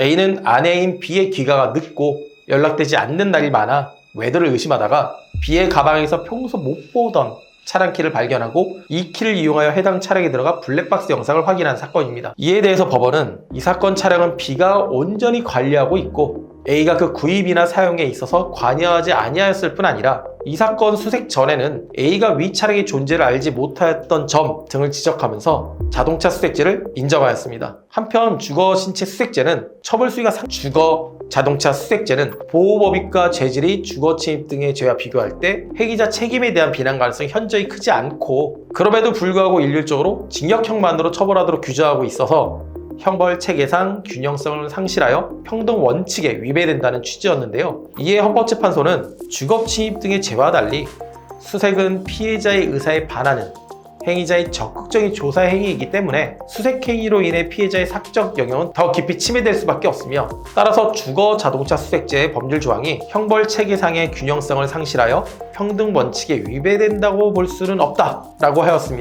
A는 아내인 B의 귀가가 늦고 연락되지 않는 날이 많아 외도를 의심하다가 B의 가방에서 평소 못 보던 차량 키를 발견하고 이 키를 이용하여 해당 차량에 들어가 블랙박스 영상을 확인한 사건입니다. 이에 대해서 법원은 이 사건 차량은 B가 온전히 관리하고 있고 A가 그 구입이나 사용에 있어서 관여하지 아니하였을 뿐 아니라 이 사건 수색 전에는 A가 위 차량의 존재를 알지 못하였던 점 등을 지적하면서 자동차 수색죄를 인정하였습니다. 한편 주거 신체 수색죄는 처벌 수위가 상 주거 자동차 수색죄는 보호법익과 죄질이 주거 침입 등의 죄와 비교할 때 회기자 책임에 대한 비난 가능성이 현저히 크지 않고 그럼에도 불구하고 일률적으로 징역형만으로 처벌하도록 규정하고 있어서 형벌 체계상 균형성을 상실하여 평등 원칙에 위배된다는 취지였는데요. 이에 헌법재판소는 주거 침입 등의 죄와 달리 수색은 피해자의 의사에 반하는 행위자의 적극적인 조사 행위이기 때문에 수색 행위로 인해 피해자의 사적 영역은 더 깊이 침해될 수밖에 없으며 따라서 주거 자동차 수색죄의 법률 조항이 형벌 체계상의 균형성을 상실하여 평등 원칙에 위배된다고 볼 수는 없다라고 하였습니다.